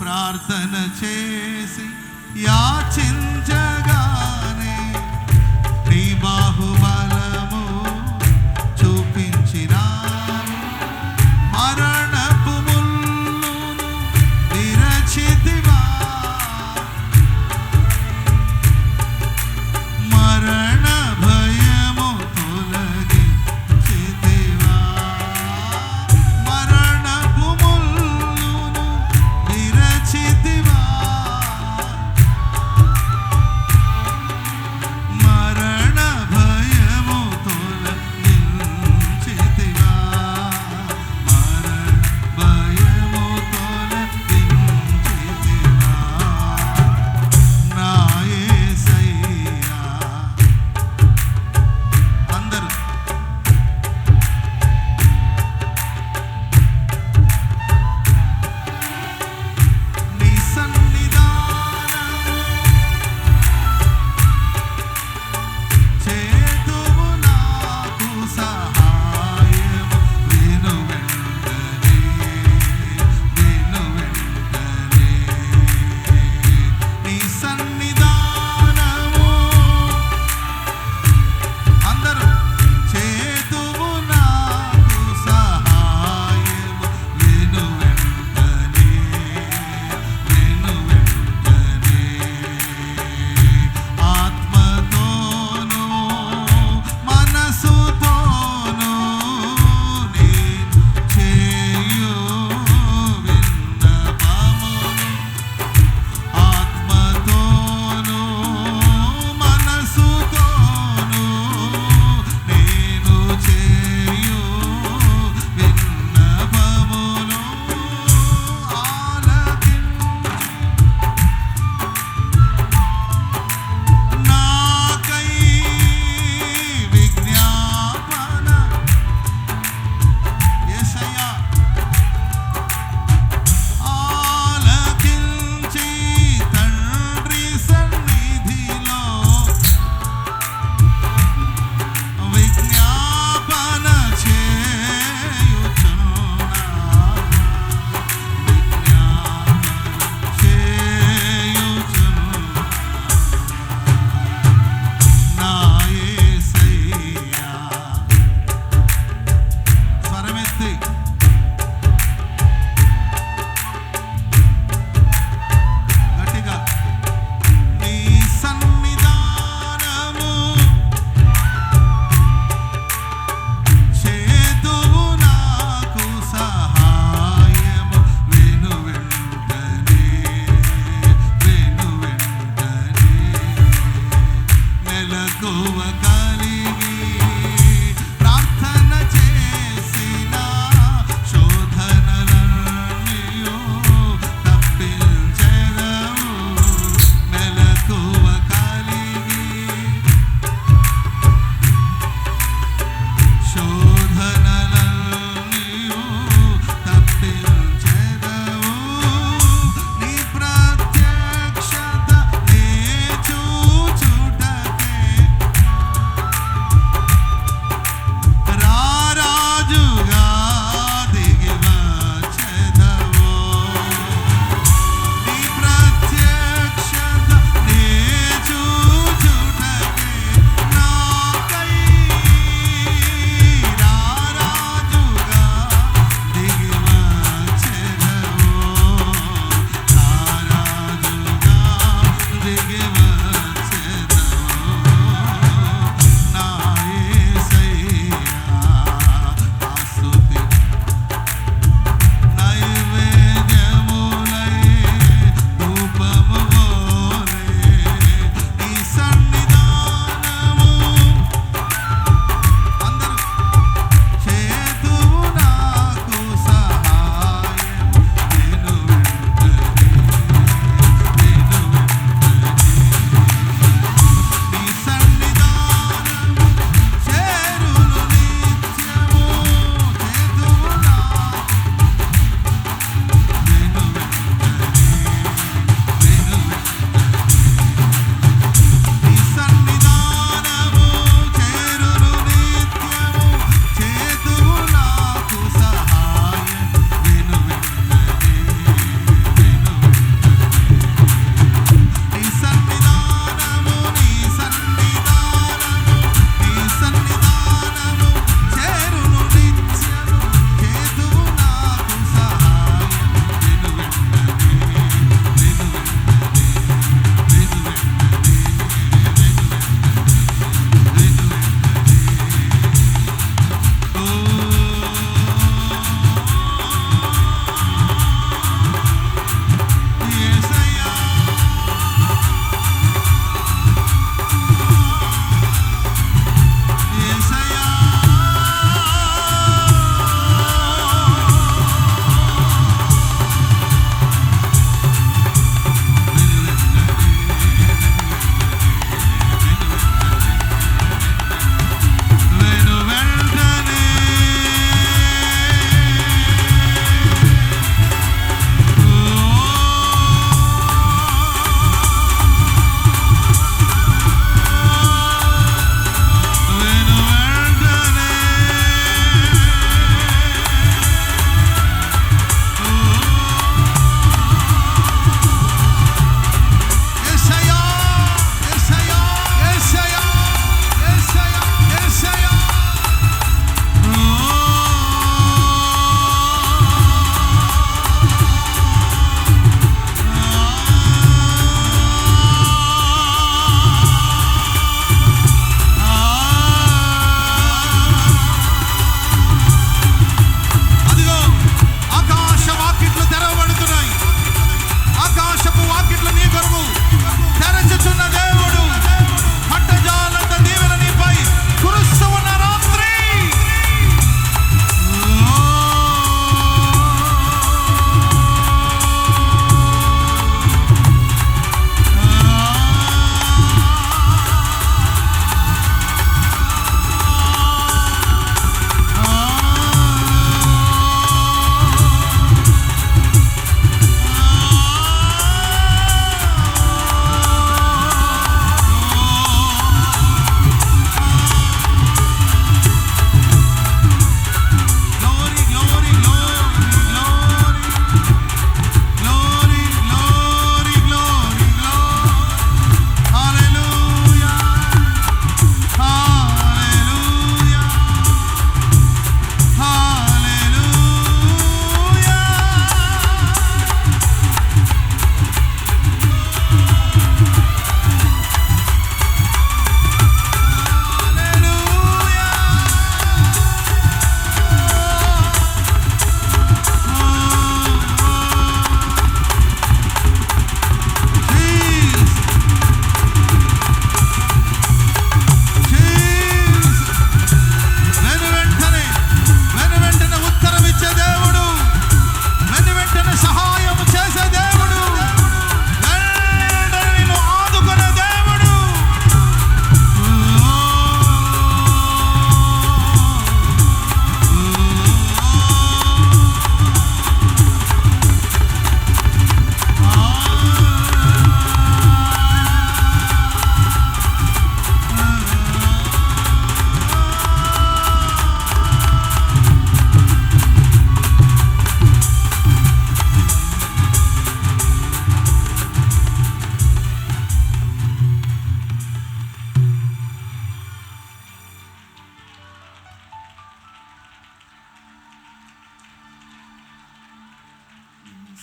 ప్రార్థన చేసి యాచించగానే నీ బాహుబలము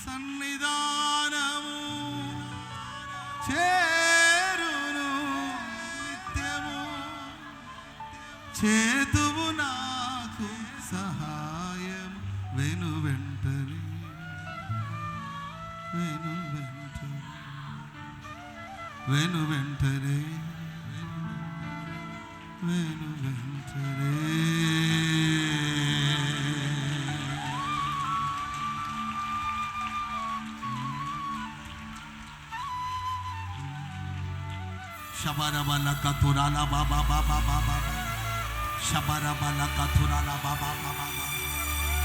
సన్నిధానము చేరును నిత్యము. చేతువు నాకు సహాయం. వెను వెంటనే వెను వెంటనే వెను వెంటనే. శబరబల కథురాల బాబా బాబా బాబా శబరబల కథురాల బాబా బాబా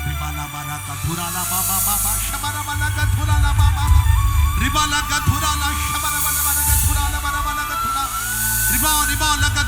రిబాల బల కథురాల బాబా బాబా శబరబల కథురాల బాబా రిబాల కథురాల శబరబల బల కథురాల బల బల కథురా రిబా రిబా లక